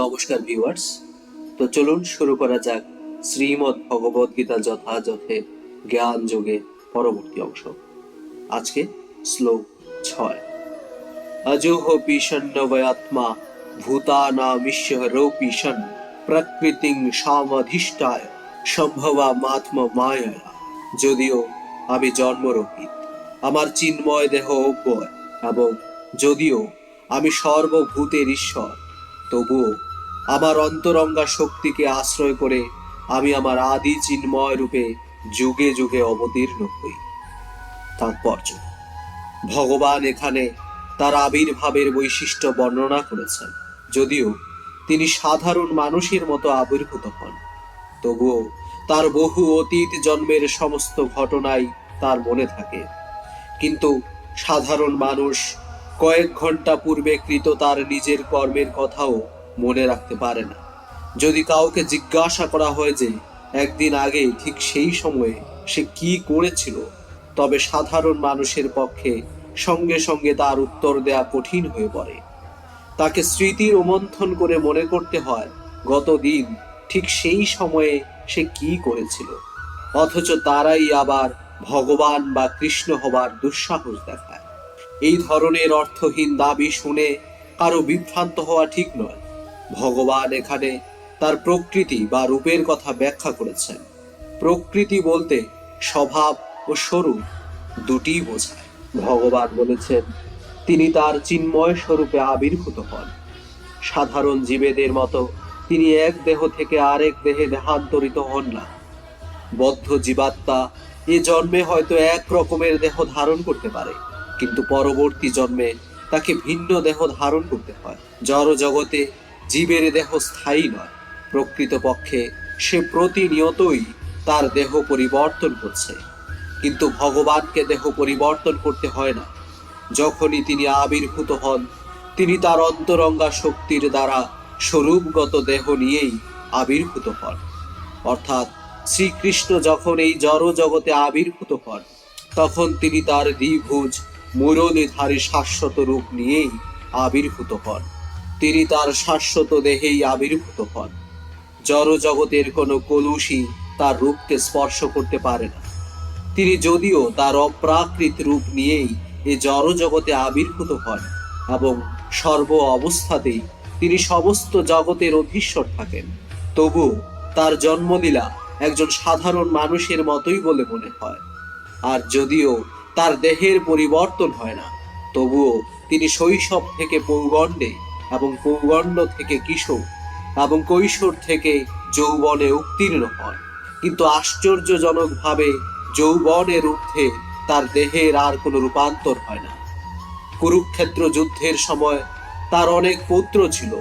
নমস্কার ভিউয়ার্স তো চলুন শুরু করা যাক শ্রীমৎ ভগবদ গীতা যথাযথে জ্ঞান যোগে পরবর্তী অংশ। আজকে শ্লোক ছয়। অজোহ পিষণ্নবয়াত্মা ভূতানামিষ্যরোপি সন প্রকৃতিং সামধিষ্ঠায় সম্ভবা মাত্ম মায়া যদিও আমি জন্মরহিত, আমার চিন্ময় দেহ অব্যয়, এবং যদিও আমি সর্বভূতের ঈশ্বর তবুও আমার অন্তরঙ্গা শক্তিকে আশ্রয় করে আমি আমার আদি চিন্ময় রূপে যুগে যুগে অবতীর্ণ হই। তাৎপর্য, ভগবান এখানে তার আবির্ভাবের বৈশিষ্ট্য বর্ণনা করেছেন, যদিও তিনি সাধারণ মানুষের মতো আবির্ভূত হন। তবুও তার বহু অতীত জন্মের সমস্ত ঘটনাই তার মনে থাকে। কিন্তু সাধারণ মানুষ কয়েক ঘণ্টা পূর্বে কৃত তার নিজের কর্মের কথাও মনে রাখতে পারে না। যদি কাউকে জিজ্ঞাসা করা হয় যে, একদিন আগে ঠিক সেই সময়ে সে কি করেছিল? তবে সাধারণ মানুষের পক্ষে সঙ্গে সঙ্গে তার উত্তর দেয়া কঠিন হয়ে পড়ে। তাকে স্মৃতির ওমন্থন করে মনে করতে হয়, গত দিন ঠিক সেই সময়ে সে কি করেছিল? অথচ তারাই আবার ভগবান বা কৃষ্ণ হবার দুঃসাহস দেখায়। এই ধরনের অর্থহীন দাবি শুনে কারও বিভ্রান্ত হওয়া ঠিক নয়। ভগবান এখানে তার প্রকৃতি বা রূপের কথা ব্যাখ্যা করেছেন। প্রকৃতি বলতে স্বভাব ও স্বরূপ দুটিই বোঝায়। ভগবান বলেছেন, তিনি তার চিন্ময় স্বরূপে আবির্ভূত হন। সাধারণ জীবেদের মতো তিনি এক দেহ থেকে আরেক দেহে দেহান্তরিত হন না। বদ্ধ জীবাত্মা এ জন্মে হয়তো এক রকমের দেহ ধারণ করতে পারে। কিন্তু পরবর্তী জন্মে তাকে ভিন্ন দেহ ধারণ করতে হয়। জড় জগতে জীবের দেহ স্থায়ী নয়। প্রকৃতপক্ষে সে প্রতিনিয়তই তার দেহ পরিবর্তন করছে। কিন্তু ভগবানকে দেহ পরিবর্তন করতে হয় না। যখনই তিনি আবির্ভূত হন, তিনি তার অন্তরঙ্গা শক্তির দ্বারা স্বরূপগত দেহ নিয়েই আবির্ভূত হন। অর্থাৎ শ্রীকৃষ্ণ যখন এই জড় জগতে আবির্ভূত হন, তখন তিনি তার দ্বিভুজ মুরলীধারী শাশ্বত রূপ নিয়েই আবির্ভূত হন। তিনি তার শাশ্বত দেহেই আবির্ভূত হন। জড় জগতের কোনো কলুষী তার রূপকে স্পর্শ করতে পারে না। তিনি যদিও তার অপ্রাকৃত রূপ নিয়েই এ জড় জগতে আবির্ভূত হন এবং সর্ব অবস্থাতেই তিনি সমস্ত জগতের অধীশ্বর থাকেন। তবু তার জন্মলীলা একজন সাধারণ মানুষের মতোই বলে মনে হয়। আর যদিও তার দেহের পরিবর্তন হয় না। তবুও তিনি শৈশব থেকে পৌগণ্ডে এবং পৌগণ্ড থেকে কিশোর এবং কৈশোর থেকে যৌবনে উত্তীর্ণ হন কিন্তু আশ্চর্যজনকভাবে যৌবনের ঊর্ধ্বে তার দেহের আর কোনো রূপান্তর হয় না। কুরুক্ষেত্র যুদ্ধের সময় তার অনেক পুত্র ছিল,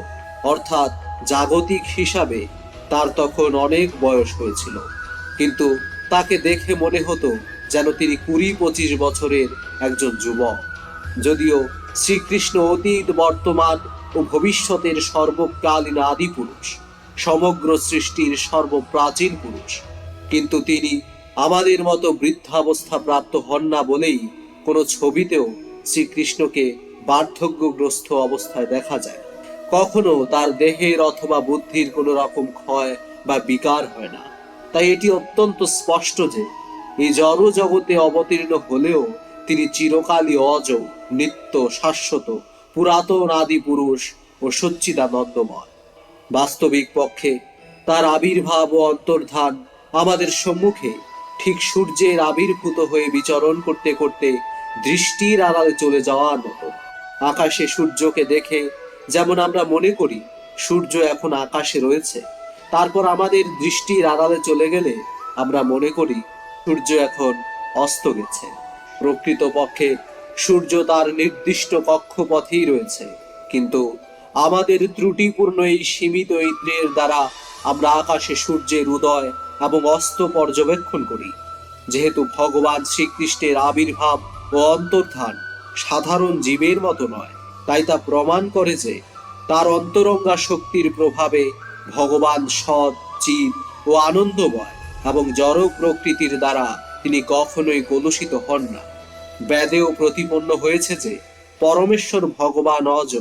অর্থাৎ জাগতিক হিসাবে তার তখন অনেক বয়স হয়েছিল। কিন্তু তাকে দেখে মনে হতো যেন তিনি কুড়ি পঁচিশ বছরের একজন যুবক। যদিও শ্রীকৃষ্ণ অতীত, বর্তমান ও ভবিষ্যতের সর্বকালীন আদি পুরুষ, সমগ্র সৃষ্টির সর্বপ্রাচীন পুরুষ। কিন্তু তিনি আমাদের মতো বৃদ্ধাবস্থা প্রাপ্ত হন না বলেই কোনো ছবিতেও শ্রীকৃষ্ণকে বার্ধক্যগ্রস্ত অবস্থায় দেখা যায়। কখনো তার দেহের অথবা বুদ্ধির কোনো রকম ক্ষয় বা বিকার হয় না। তাই এটি অত্যন্ত স্পষ্ট যে এই জড় জগতে অবতীর্ণ হলেও তিনি চিরকালই অজ নিত্য শাশ্বত, পুরাতন আদি পুরুষ ও সচ্চিদানন্দময়। বাস্তবিক পক্ষে তার আবির্ভাব ও অন্তর্ধান আমাদের সম্মুখে ঠিক সূর্যের আবির্ভূত হয়ে বিচরণ করতে করতে দৃষ্টির আড়ালে চলে যাওয়ার মতো। আকাশে সূর্যকে দেখে যেমন আমরা মনে করি, সূর্য এখন আকাশে রয়েছে, তারপর আমাদের দৃষ্টির আড়ালে চলে গেলে আমরা মনে করি সূর্য এখন অস্ত গেছে। প্রকৃতপক্ষে সূর্য তার নির্দিষ্ট কক্ষপথেই রয়েছে। কিন্তু আমাদের ত্রুটিপূর্ণ এই সীমিত ইন্দ্রিয়ের দ্বারা আমরা আকাশে সূর্যের উদয় এবং অস্ত পর্যবেক্ষণ করি। যেহেতু ভগবান শ্রীকৃষ্ণের আবির্ভাব ও অন্তর্ধান সাধারণ জীবের মতো নয়, তাই তা প্রমাণ করে যে তার অন্তরঙ্গা শক্তির প্রভাবে ভগবান সৎ, চিত ও আনন্দময়। এবং জড় প্রকৃতির দ্বারা তিনি কখনোই কলুষিত হন না। বেদেও প্রতিপন্ন হয়েছে যে, পরমেশ্বর ভগবান অজ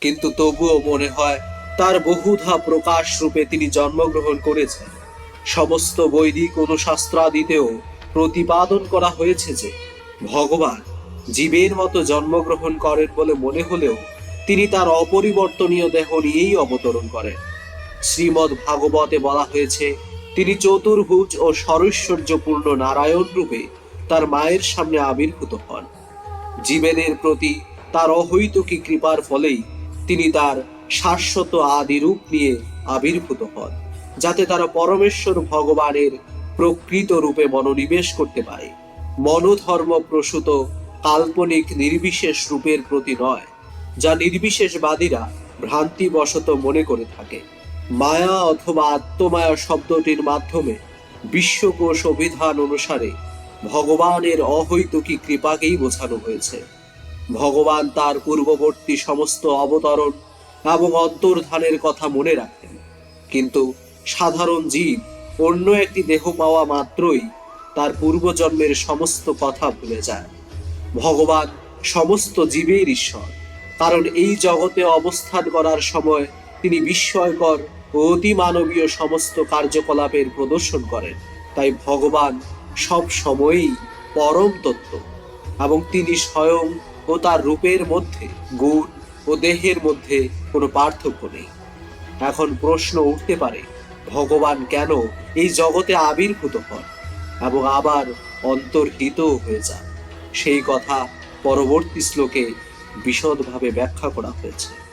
কিন্তু তবুও মনে হয় তার বহুধা প্রকাশ রূপে তিনি জন্মগ্রহণ করেছেন। সমস্ত বৈদিক অনুশাস্ত্রাদিতেও প্রতিপাদন করা হয়েছে যে, ভগবান জীবের মতো জন্মগ্রহণ করেন বলে মনে হলেও তিনি তার অপরিবর্তনীয় দেহ নিয়েই অবতরণ করেন। শ্রীমদ্ ভাগবতে বলা হয়েছে তিনি চতুর্ভুজ ও সরৈশ্বর্যপূর্ণ নারায়ণ রূপে তার মায়ের সামনে আবির্ভূত হন। জীবেদের প্রতি তার অহৈতুকী কৃপার ফলেই তিনি তার শাশ্বত আদি রূপ নিয়ে আবির্ভূত হন, যাতে তারা পরমেশ্বর ভগবানের প্রকৃত রূপে মনোনিবেশ করতে পারে। মনোধর্ম প্রসূত কাল্পনিক নির্বিশেষ রূপের প্রতি নয়, যা নির্বিশেষবাদীরা ভ্রান্তিবশত মনে করে থাকে। মায়া অথবা আত্মমায়া শব্দটির মাধ্যমে বিশ্বকোষ অভিধান অনুসারে ভগবানের অহৈতুকী কৃপাকেই বোঝানো হয়েছে। ভগবান তার পূর্ববর্তী সমস্ত অবতরণ এবং অন্তর্ধানের কথা মনে রাখেন। কিন্তু সাধারণ জীব অন্য একটি দেহ পাওয়া মাত্রই তার পূর্বজন্মের সমস্ত কথা ভুলে যায়। ভগবান সমস্ত জীবের ঈশ্বর, কারণ এই জগতে অবস্থান করার সময় তিনি বিস্ময়কর ও অতি মানবীয় সমস্ত কার্যকলাপের প্রদর্শন করেন। তাই ভগবান সব সময়ই পরম তত্ত্ব এবং তিনি স্বয়ং ও তার রূপের মধ্যে, গুণ ও দেহের মধ্যে কোনো পার্থক্য নেই। এখন প্রশ্ন উঠতে পারে, ভগবান কেন এই জগতে আবির্ভূত হন এবং আবার অন্তর্হিত হয়ে যান? সেই কথা পরবর্তী শ্লোকে বিশদভাবে ব্যাখ্যা করা হয়েছে।